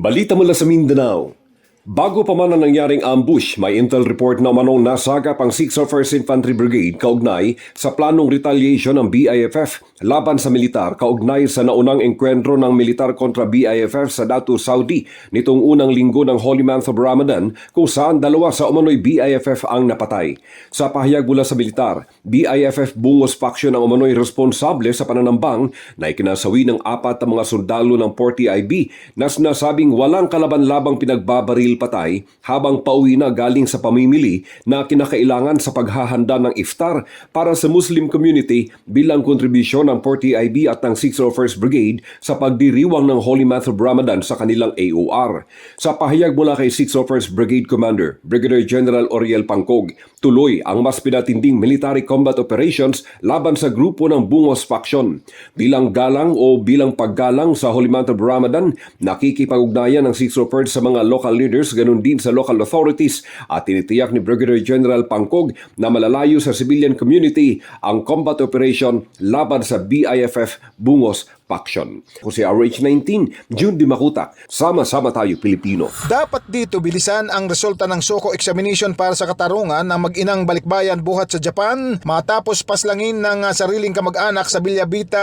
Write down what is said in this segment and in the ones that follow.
Balita mula sa Mindanao. Bago pa man ang nangyaring ambush, may intel report na manong nasagap ang 6th First Infantry Brigade kaugnay sa planong retaliation ng BIFF laban sa militar kaugnay sa naunang engkwentro ng militar kontra BIFF sa Datu, Saudi nitong unang linggo ng Holy Month of Ramadan kung saan dalawa sa umano'y BIFF ang napatay. Sa pahayag mula sa militar, BIFF bungos faction ang umano'y responsable sa pananambang na ikinasawi ng apat na mga sundalo ng 40IB na sinasabing walang kalaban-labang pinagbabaril patay habang pauwi na galing sa pamimili na kinakailangan sa paghahanda ng iftar para sa Muslim community bilang kontribusyon ng 40IB at ng 601st Brigade sa pagdiriwang ng Holy Month of Ramadan sa kanilang AOR. Sa pahayag mula kay 601st Brigade Commander, Brigadier General Oriel Pangkog, tuloy ang mas pinatinding military combat operations laban sa grupo ng Bungos Faction. Bilang galang o bilang paggalang sa Holy Month of Ramadan, nakikipag-ugnayan ng 601st sa mga local leaders ganun din sa local authorities. At tinitiyak ni Brigadier General Pangkog na malalayo sa civilian community ang combat operation laban sa BIFF Bungos Faction. Kung si RH-19, June Di Makutak, sama-sama tayo Pilipino. Dapat dito bilisan ang resulta ng Soko examination para sa katarungan ng mag-inang balikbayan buhat sa Japan matapos paslangin ng ah, sariling kamag-anak sa Villabita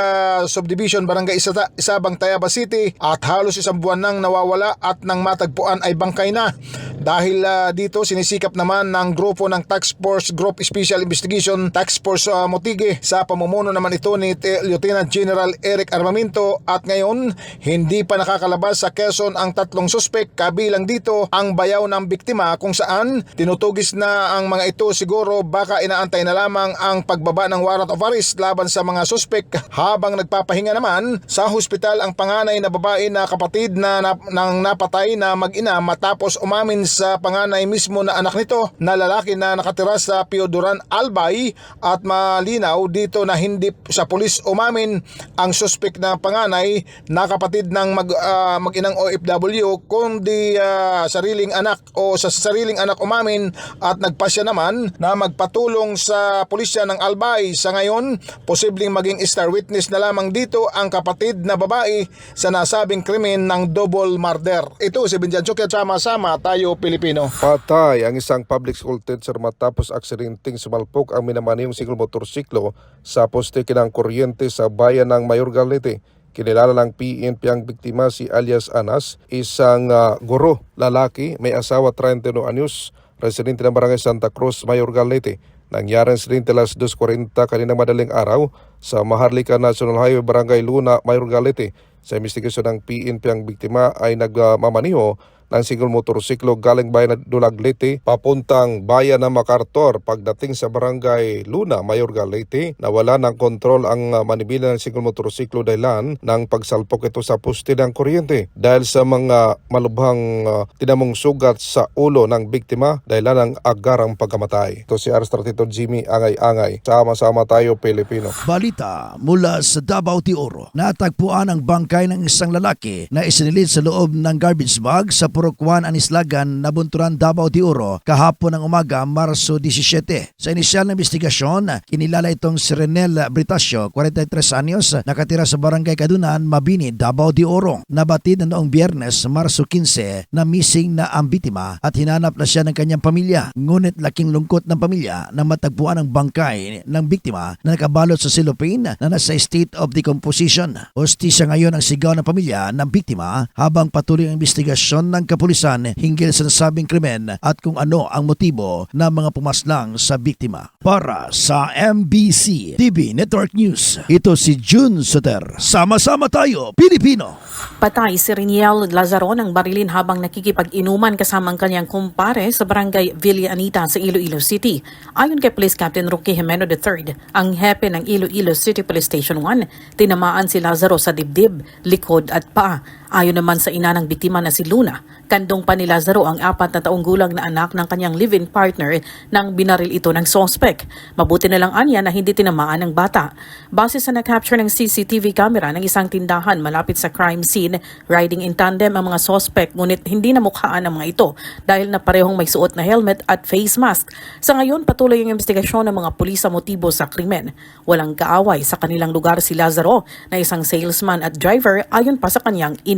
Subdivision Barangay Isata, Isabang Tayaba City at halos isang buwan nang nawawala at nang matagpuan ay bangkay na. Dahil ah, dito sinisikap naman ng grupo ng Task Force Group Special Investigation Task Force ah, Motige sa pamumuno naman ito ni Lieutenant General Eric Armamento at ngayon hindi pa nakakalabas sa Quezon ang tatlong suspek kabilang dito ang bayaw ng biktima kung saan tinutugis na ang mga ito. Siguro baka inaantay na lamang ang pagbaba ng warrant of arrest laban sa mga suspek habang nagpapahinga naman sa hospital ang panganay na babae na kapatid na, na ng napatay na mag-ina matapos umamin sa panganay mismo na anak nito na lalaki na nakatira sa Pioduran Albay. At malinaw dito na hindi sa pulis umamin ang suspek na panganay na kapatid ng mag, ah, mag-inang OFW kundi ah, sariling anak o sa sariling anak umamin at nagpasya naman na magpatulong sa pulisya ng Albay. Sa ngayon posibleng maging star witness na lamang dito ang kapatid na babae sa nasabing krimen ng double murder. Ito si Binjan Chukya sama-sama tayo Pilipino. Patay ang isang public school teacher matapos aksidenteng sumalpok ang minamaniyong single motorsiklo sa poste kinang kuryente sa bayan ng Mayor Galete. Kinilala ng PNP ang biktima si alias Anas, isang ah, guro, lalaki, may asawa 31 anyos, residente ng barangay Santa Cruz, Mayor Galete. Nangyari ang insidente alas 2.40 kanina madaling araw sa Maharlika National Highway, Barangay Luna, Mayor Galete. Sa investigasyon ng PNP ang biktima ay nagmamaniho ng single motorsiklo galing bayan ng Dulaglete papuntang bayan ng MacArthur pagdating sa barangay Luna, Mayor Galete nawala ng kontrol ang uh, manibela ng single motorsiklo dahilan ng pagsalpok ito sa poste ng kuryente dahil sa mga malubhang uh, tinamong sugat sa ulo ng biktima dahilan ng agarang pagkamatay. Ito si Arstratito Jimmy Angay-Angay. Sama-sama tayo Pilipino. Balita mula sa Davao de Oro. Natagpuan ang bangkay ng isang lalaki na isinilid sa loob ng garbage bag sa Purokwan, Anislagan, Nabunturan, Davao de Oro kahapon ng umaga, Marso 17. Sa inisyal na investigasyon, kinilala itong si Renel Britasio, 43 anyos, nakatira sa Barangay Kadunan, Mabini, Davao de Oro. Nabatid na noong biyernes, Marso 15, na missing na ang bitima at hinanap na siya ng kanyang pamilya. Ngunit laking lungkot ng pamilya na matagpuan ang bangkay ng biktima na nakabalot sa cellophane na nasa state of decomposition. Hostisya ngayon ang sigaw ng pamilya ng biktima habang patuloy ang investigasyon ng kapulisan hinggil sa nasabing krimen at kung ano ang motibo ng mga pumaslang sa biktima. Para sa MBC TV Network News, ito si June Soter. Sama-sama tayo, Pilipino! Patay si Riniel Lazaro ng barilin habang nakikipag-inuman kasama ang kanyang kumpare sa barangay Villa Anita sa Iloilo City. Ayon kay Police Captain Roque Jimeno III, ang hepe ng Iloilo City Police Station 1, tinamaan si Lazaro sa dibdib, likod at paa. Ayon naman sa ina ng biktima na si Luna, kandong pa ni Lazaro ang apat na taong gulang na anak ng kanyang live-in partner nang binaril ito ng sospek. Mabuti na lang anya na hindi tinamaan ng bata. Base sa na-capture ng CCTV camera ng isang tindahan malapit sa crime scene, riding in tandem ang mga sospek ngunit hindi namukhaan ang mga ito dahil na parehong may suot na helmet at face mask. Sa ngayon, patuloy ang investigasyon ng mga pulis sa motibo sa krimen. Walang kaaway sa kanilang lugar si Lazaro na isang salesman at driver ayon pa sa kanyang ina.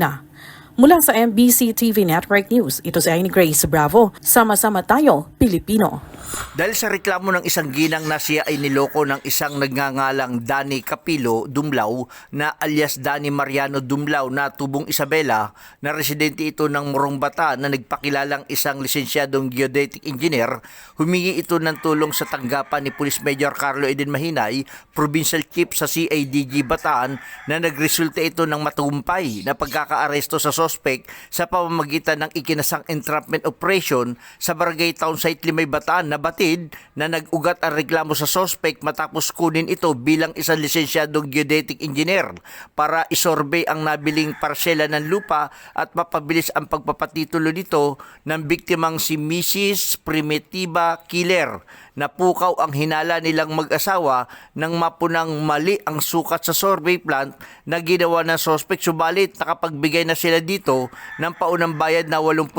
Mula sa MBC TV Network News, ito si Aini Grace Bravo. Sama-sama tayo, Pilipino. Dahil sa reklamo ng isang ginang na siya ay niloko ng isang nagngangalang Dani Capilo Dumlao na alias Dani Mariano Dumlao na tubong Isabela na residente ito ng Morong Bata na nagpakilalang isang lisensyadong geodetic engineer, humingi ito ng tulong sa tanggapan ni Police Major Carlo Eden Mahinay, Provincial Chief sa CIDG Bataan na nagresulta ito ng matumpay na pagkakaaresto sa sospek sa pamamagitan ng ikinasang entrapment operation sa Barangay Town Site Limay Bataan na batid na nag-ugat ang reklamo sa sospek matapos kunin ito bilang isang lisensyadong geodetic engineer para isorbe ang nabiling parsela ng lupa at mapabilis ang pagpapatitulo nito ng biktimang si Mrs. Primitiva Killer. Napukaw ang hinala nilang mag-asawa nang mapunang mali ang sukat sa survey plant na ginawa ng sospek subalit nakapagbigay na sila dito ng paunang bayad na 80,000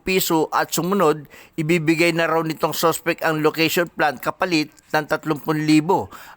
piso at sumunod ibibigay na raw nitong sospek ang location plant kapalit ng 30,000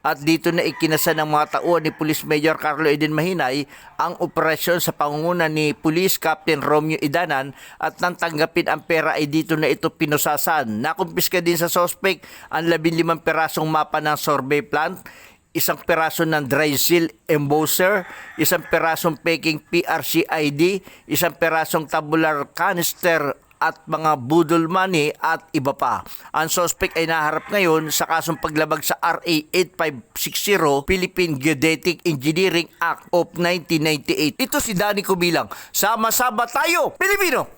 at dito na ikinasa ng mga tauhan ni Police Major Carlo Eden Mahinay ang operasyon sa pangunguna ni Police Captain Romeo Idanan at nang tanggapin ang pera ay dito na ito pinusasan. Nakumpiska din sa sospek ang 15 perasong mapa ng survey plant isang peraso ng dry seal embosser, isang perasong peking PRC ID, isang perasong tabular canister at mga budol money at iba pa. Ang suspect ay naharap ngayon sa kasong paglabag sa RA 8560 Philippine Geodetic Engineering Act of 1998. Ito si Danny Kubilang. Sama-sama tayo, Pilipino!